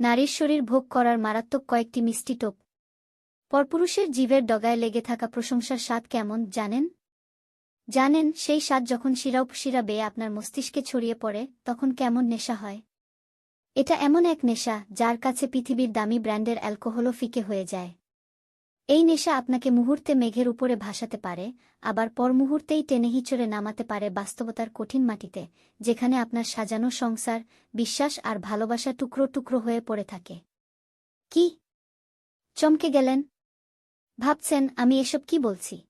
নারীর শরীর ভোগ করার মারাত্মক কয়েকটি মিষ্টি টোপ। পরপুরুষের জীবের ডগায় লেগে থাকা প্রশংসার স্বাদ কেমন, জানেন? জানেন, সেই স্বাদ যখন শিরা উপশিরা বেয়ে আপনার মস্তিষ্কে ছড়িয়ে পড়ে, তখন কেমন নেশা হয়? এটা এমন এক নেশা, যার কাছে পৃথিবীর দামি ব্র্যান্ডের অ্যালকোহলও ফিকে হয়ে যায়। এই নেশা আপনাকে মুহূর্তে মেঘের উপরে ভাসাতে পারে, আবার পর মুহূর্তেই টেনে হিচড়ে নামাতে পারে বাস্তবতার কঠিন মাটিতে, যেখানে আপনার সাজানো সংসার, বিশ্বাস আর ভালোবাসা টুকরো টুকরো হয়ে পড়ে থাকে। কি? চমকে গেলেন। ভাবছেন, আমি এসব কি বলছি?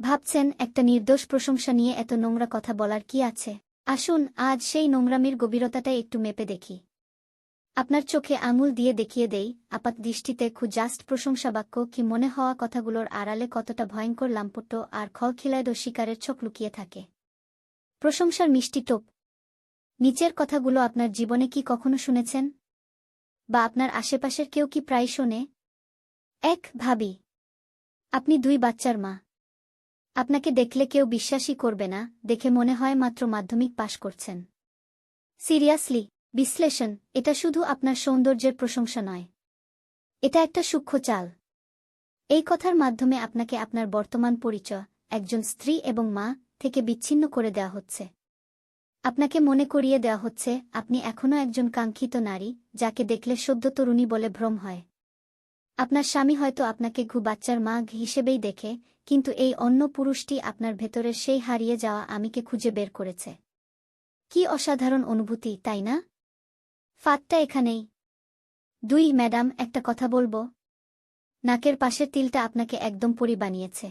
ভাবছেন, একটা নির্দোষ প্রশংসা নিয়ে এত নোংরা কথা বলার কি আছে? আসুন, আজ সেই নোংরামির গভীরতাটাই একটু মেপে দেখি। আপনার চোখে আঙুল দিয়ে দেখিয়ে দেই, আপাত দৃষ্টিতে খুজাস্ট প্রশংসা বাক্য কি মনে হওয়া কথাগুলোর আড়ালে কতটা ভয়ঙ্কর লাম্পট্য আর খলখিলায় শিকারের চোখ লুকিয়ে থাকে। প্রশংসার মিষ্টি টোপ। নিচের কথাগুলো আপনার জীবনে কি কখনো শুনেছেন? বা আপনার আশেপাশের কেউ কি প্রায় শোনে? এক, ভাবি। আপনি দুই বাচ্চার মা। আপনাকে দেখলে কেউ বিশ্বাসই করবে না, দেখে মনে হয় মাত্র মাধ্যমিক পাশ করছেন। সিরিয়াসলি। বিশ্লেষণ, এটা শুধু আপনার সৌন্দর্যের প্রশংসা নয়। এটা একটা সূক্ষ্ম চাল। এই কথার মাধ্যমে আপনাকে আপনার বর্তমান পরিচয়, একজন স্ত্রী এবং মা, থেকে বিচ্ছিন্ন করে দেওয়া হচ্ছে। আপনাকে মনে করিয়ে দেওয়া হচ্ছে, আপনি এখনও একজন কাঙ্ক্ষিত নারী, যাকে দেখলে সদ্য তরুণী বলে ভ্রম হয়। আপনার স্বামী হয়তো আপনাকে ঘু বাচ্চার মা হিসেবেই দেখে, কিন্তু এই অন্য পুরুষটি আপনার ভেতরের সেই হারিয়ে যাওয়া আমিকে খুঁজে বের করেছে। কি অসাধারণ অনুভূতি, তাই না? ফাঁদটা এখানেই। দুই, ম্যাডাম, একটা কথা বলব। নাকের পাশের তিলটা আপনাকে একদম পরি বানিয়েছে।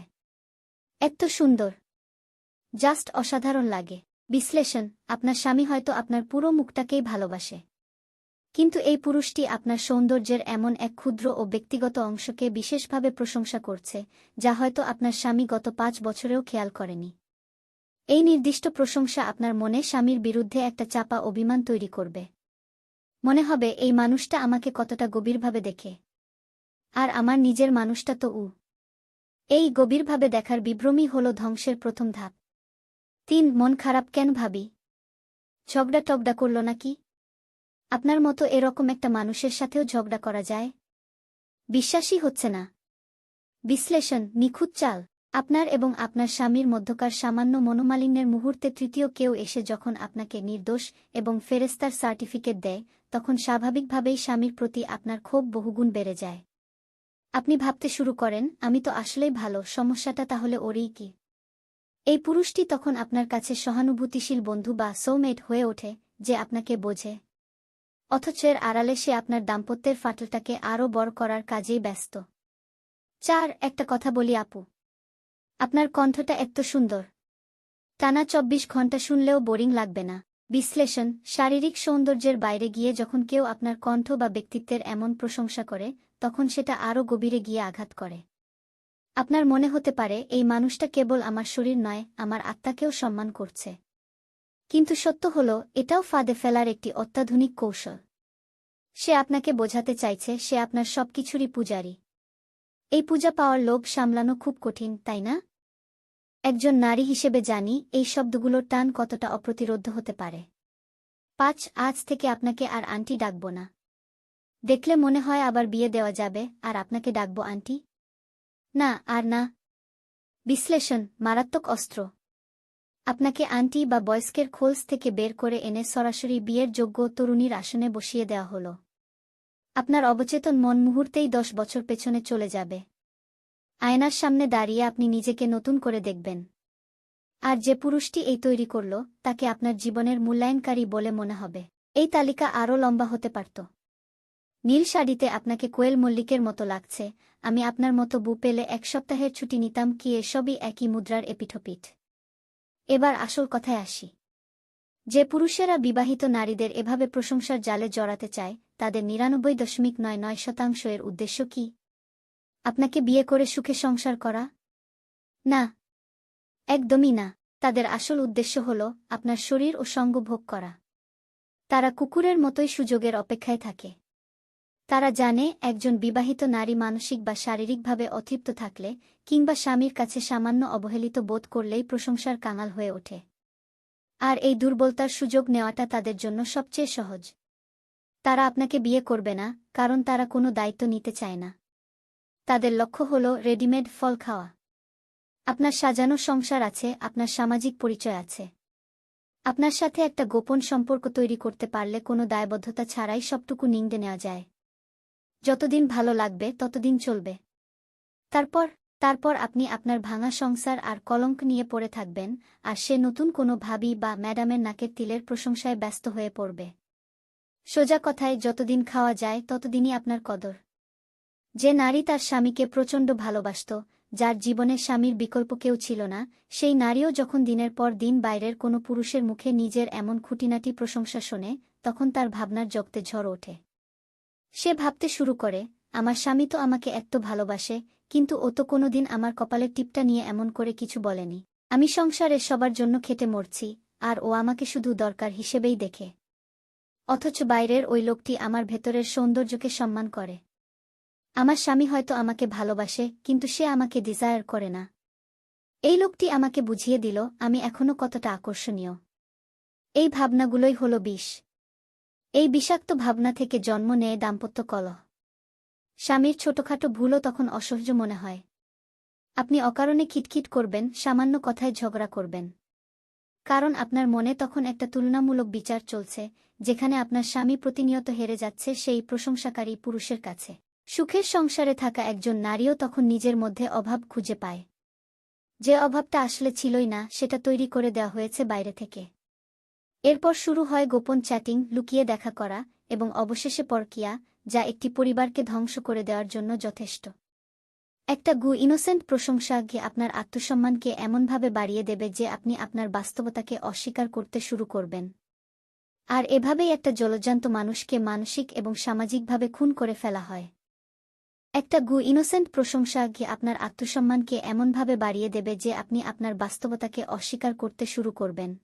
এত সুন্দর। জাস্ট অসাধারণ লাগে। বিশ্লেষণ, আপনার স্বামী হয়তো আপনার পুরো মুখটাকেই ভালোবাসে। কিন্তু এই পুরুষটি আপনার সৌন্দর্যের এমন এক ক্ষুদ্র ও ব্যক্তিগত অংশকে বিশেষভাবে প্রশংসা করছে, যা হয়তো আপনার স্বামী গত পাঁচ বছরেও খেয়াল করেনি। এই নির্দিষ্ট প্রশংসা আপনার মনে স্বামীর বিরুদ্ধে একটা চাপা অভিমান তৈরি করবে। মনে হবে এই মানুষটা আমাকে কতটা গভীরভাবে দেখে। আর আমার নিজের মানুষটা তো উ। এই গভীরভাবে দেখার বিভ্রমই হল ধ্বংসের প্রথম ধাপ। তিন, মন খারাপ কেন ভাবি? ঝগড়া টগড়া করল নাকি? আপনার মতো এরকম একটা মানুষের সাথেও ঝগড়া করা যায়? বিশ্বাসই হচ্ছে না। বিশ্লেষণ, নিখুঁত চাল। আপনার এবং আপনার স্বামীর মধ্যকার সামান্য মনোমালিন্যের মুহূর্তে তৃতীয় কেউ এসে যখন আপনাকে নির্দোষ এবং ফেরেস্তার সার্টিফিকেট দেয় তখন স্বাভাবিকভাবেই স্বামীর প্রতি আপনার ক্ষোভ বহুগুণ বেড়ে যায়। আপনি ভাবতে শুরু করেন, আমি তো আসলেই ভালো, সমস্যাটা তাহলে ওরই কি? এই পুরুষটি তখন আপনার কাছে সহানুভূতিশীল বন্ধু বা সৌমেট হয়ে ওঠে, যে আপনাকে বোঝে। অথচ এর আড়ালে সে আপনার দাম্পত্যের ফাটলটাকে আরও বড় করার কাজেই ব্যস্ত। চার, একটা কথা বলি আপু। আপনার কণ্ঠটা এত সুন্দর। টানা চব্বিশ ঘণ্টা শুনলেও বোরিং লাগবে না। বিশ্লেষণ, শারীরিক সৌন্দর্যের বাইরে গিয়ে যখন কেউ আপনার কণ্ঠ বা ব্যক্তিত্বের এমন প্রশংসা করে, তখন সেটা আরও গভীরে গিয়ে আঘাত করে। আপনার মনে হতে পারে, এই মানুষটা কেবল আমার শরীর নয়, আমার আত্মাকেও সম্মান করছে। কিন্তু সত্য হল, এটাও ফাঁদে ফেলার একটি অত্যাধুনিক কৌশল। সে আপনাকে বোঝাতে চাইছে, সে আপনার সবকিছুরই পূজারী। এই পূজা পাওয়ার লোভ সামলানো খুব কঠিন, তাই না? একজন নারী হিসেবে জানি এই শব্দগুলোর টান কতটা অপ্রতিরোধ হতে পারে। পাঁচ, আজ থেকে আপনাকে আর আন্টি ডাকব না। দেখলে মনে হয় আবার বিয়ে দেওয়া যাবে, আর আপনাকে ডাকব আন্টি? না, আর না। বিশ্লেষণ, মারাত্মক অস্ত্র। আপনাকে আন্টি বা বয়স্কের খোলস থেকে বের করে এনে সরাসরি বিয়ের যোগ্য তরুণীর আসনে বসিয়ে দেওয়া হল। আপনার অবচেতন মন মুহূর্তেই দশ বছর পেছনে চলে যাবে। আয়নার সামনে দাঁড়িয়ে আপনি নিজেকে নতুন করে দেখবেন। আর যে পুরুষটি এই তৈরি করল, তাকে আপনার জীবনের মূল্যায়নকারী বলে মনে হবে। এই তালিকা আরও লম্বা হতে পারত। নীল শাড়িতে আপনাকে কোয়েল মল্লিকের মতো লাগছে, আমি আপনার মতো বু পেলে এক সপ্তাহের ছুটি নিতাম কি এসবই একই মুদ্রার এপিঠোপিঠ। এবার আসল কথায় আসি। যে পুরুষেরা বিবাহিত নারীদের এভাবে প্রশংসার জালে জড়াতে চায়, তাদের নিরানব্বই দশমিক নয় নয় শতাংশ এর উদ্দেশ্য কি? আপনাকে বিয়ে করে সুখে সংসার করা? না। একদমই না। তাদের আসল উদ্দেশ্য হল আপনার শরীর ও সঙ্গ ভোগ করা। তারা কুকুরের মতোই সুযোগের অপেক্ষায় থাকে। তারা জানে একজন বিবাহিত নারী মানসিক বা শারীরিকভাবে অতৃপ্ত থাকলে কিংবা স্বামীর কাছে সামান্য অবহেলিত বোধ করলেই প্রশংসার কাঙাল হয়ে ওঠে। আর এই দুর্বলতার সুযোগ নেওয়াটা তাদের জন্য সবচেয়ে সহজ। তারা আপনাকে বিয়ে করবে না, কারণ তারা কোনো দায়িত্ব নিতে চায় না। তাদের লক্ষ্য হল রেডিমেড ফল খাওয়া। আপনার সাজানো সংসার আছে, আপনার সামাজিক পরিচয় আছে। আপনার সাথে একটা গোপন সম্পর্ক তৈরি করতে পারলে কোনো দায়বদ্ধতা ছাড়াই সবটুকু নিংড়ে নেওয়া যায়। যতদিন ভালো লাগবে, ততদিন চলবে। তারপর তারপর আপনি আপনার ভাঙা সংসার আর কলঙ্ক নিয়ে পড়ে থাকবেন, আর সে নতুন কোনো ভাবি বা ম্যাডামের নাকের তিলের প্রশংসায় ব্যস্ত হয়ে পড়বে। সোজা কথায়, যতদিন খাওয়া যায়, ততদিনই আপনার কদর। যে নারী তার স্বামীকে প্রচণ্ড ভালোবাসত, যার জীবনে স্বামীর বিকল্প কেউ ছিল না, সেই নারীও যখন দিনের পর দিন বাইরের কোনো পুরুষের মুখে নিজের এমন খুঁটিনাটি প্রশংসা শোনে, তখন তার ভাবনার জগতে ঝড় ওঠে। সে ভাবতে শুরু করে, আমার স্বামী তো আমাকে এত ভালোবাসে, কিন্তু ও তো কোনোদিন আমার কপালের টিপটা নিয়ে এমন করে কিছু বলেনি। আমি সংসারে সবার জন্য খেটে মরছি, আর ও আমাকে শুধু দরকার হিসেবেই দেখে। অথচ বাইরের ওই লোকটি আমার ভেতরের সৌন্দর্যকে সম্মান করে। আমার স্বামী হয়তো আমাকে ভালোবাসে, কিন্তু সে আমাকে ডিজায়ার করে না। এই লোকটি আমাকে বুঝিয়ে দিল, আমি এখনও কতটা আকর্ষণীয়। এই ভাবনাগুলোই হল বিষ। এই বিষাক্ত ভাবনা থেকে জন্ম নেয় দাম্পত্য কলহ। স্বামীর ছোটখাটো ভুলও তখন অসহ্য মনে হয়। আপনি অকারণে খিটখিট করবেন, সামান্য কথায় ঝগড়া করবেন। কারণ আপনার মনে তখন একটা তুলনামূলক বিচার চলছে, যেখানে আপনার স্বামী প্রতিনিয়ত হেরে যাচ্ছে সেই প্রশংসাকারী পুরুষের কাছে। সুখের সংসারে থাকা একজন নারীও তখন নিজের মধ্যে অভাব খুঁজে পায়। যে অভাবটা আসলে ছিলই না, সেটা তৈরি করে দেওয়া হয়েছে বাইরে থেকে। এরপর শুরু হয় গোপন চ্যাটিং, লুকিয়ে দেখা করা এবং অবশেষে পরকিয়া, যা একটি পরিবারকে ধ্বংস করে দেওয়ার জন্য যথেষ্ট। একটা গু ইনোসেন্ট প্রশংসা গিয়ে আপনার আত্মসম্মানকে এমনভাবে বাড়িয়ে দেবে যে আপনি আপনার বাস্তবতাকে অস্বীকার করতে শুরু করবেন। আর এভাবেই একটা জলজান্ত মানুষকে মানসিক এবং সামাজিকভাবে খুন করে ফেলা হয়। একটা গু ইনোসেন্ট প্রশংসা গিয়ে আপনার আত্মসম্মানকে এমনভাবে বাড়িয়ে দেবে যে আপনি আপনার বাস্তবতাকে অস্বীকার করতে শুরু করবেন?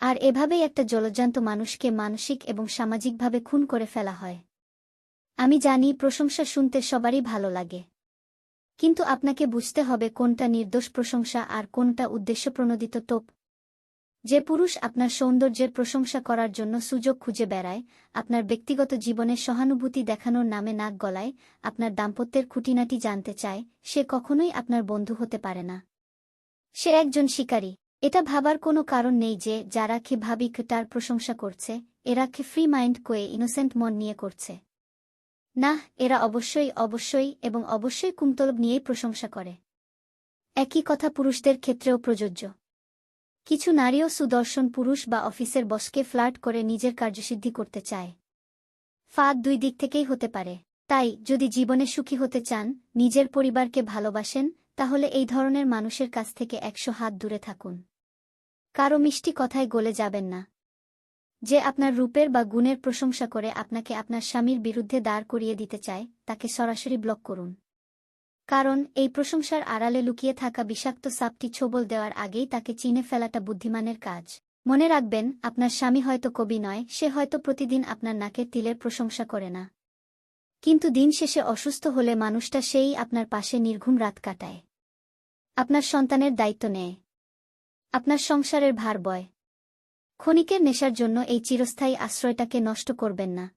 আর এভাবেই একটা জলজান্ত মানুষকে মানসিক এবং সামাজিকভাবে খুন করে ফেলা হয়। আমি জানি প্রশংসা শুনতে সবারই ভালো লাগে। কিন্তু আপনাকে বুঝতে হবে কোনটা নির্দোষ প্রশংসা আর কোনটা উদ্দেশ্যপ্রণোদিত টোপ যে পুরুষ আপনার সৌন্দর্যের প্রশংসা করার জন্য সুযোগ খুঁজে বেড়ায়, আপনার ব্যক্তিগত জীবনে সহানুভূতি দেখানোর নামে নাক গলায়, আপনার দাম্পত্যের খুঁটিনাটি জানতে চায়, সে কখনোই আপনার বন্ধু হতে পারে না। সে একজন শিকারী। এটা ভাবার কোনো কারণ নেই যে, যারা খে ভাবিক তার প্রশংসা করছে, এরা খে ফ্রি মাইন্ড কয়ে ইনোসেন্ট মন নিয়ে করছে। না, এরা অবশ্যই অবশ্যই এবং অবশ্যই কুমতলব নিয়েই প্রশংসা করে। একই কথা পুরুষদের ক্ষেত্রেও প্রযোজ্য। কিছু নারীও সুদর্শন পুরুষ বা অফিসের বসকে ফ্লার্ট করে নিজের কার্যসিদ্ধি করতে চায়। ফাঁদ দুই দিক থেকেই হতে পারে। তাই, যদি জীবনে সুখী হতে চান, নিজের পরিবারকে ভালোবাসেন, তাহলে এই ধরনের মানুষের কাছ থেকে একশো হাত দূরে থাকুন। কারও মিষ্টি কথায় গলে যাবেন না। যে আপনার রূপের বা গুণের প্রশংসা করে আপনাকে আপনার স্বামীর বিরুদ্ধে দাঁড় করিয়ে দিতে চায়, তাকে সরাসরি ব্লক করুন। কারণ, এই প্রশংসার আড়ালে লুকিয়ে থাকা বিষাক্ত সাপটি ছোবল দেওয়ার আগেই তাকে চিনে ফেলাটা বুদ্ধিমানের কাজ। মনে রাখবেন, আপনার স্বামী হয়তো কবি নয়, সে হয়তো প্রতিদিন আপনার নাকের তিলের প্রশংসা করে না। কিন্তু দিন শেষে অসুস্থ হলে মানুষটা সেই আপনার পাশে নির্ঘুম রাত কাটায়। আপনার সন্তানের দায়িত্ব নেয়। আপনার সংসারের ভার বয়। ক্ষণিকের নেশার জন্য এই চিরস্থায়ী আশ্রয়টাকে নষ্ট করবেন না।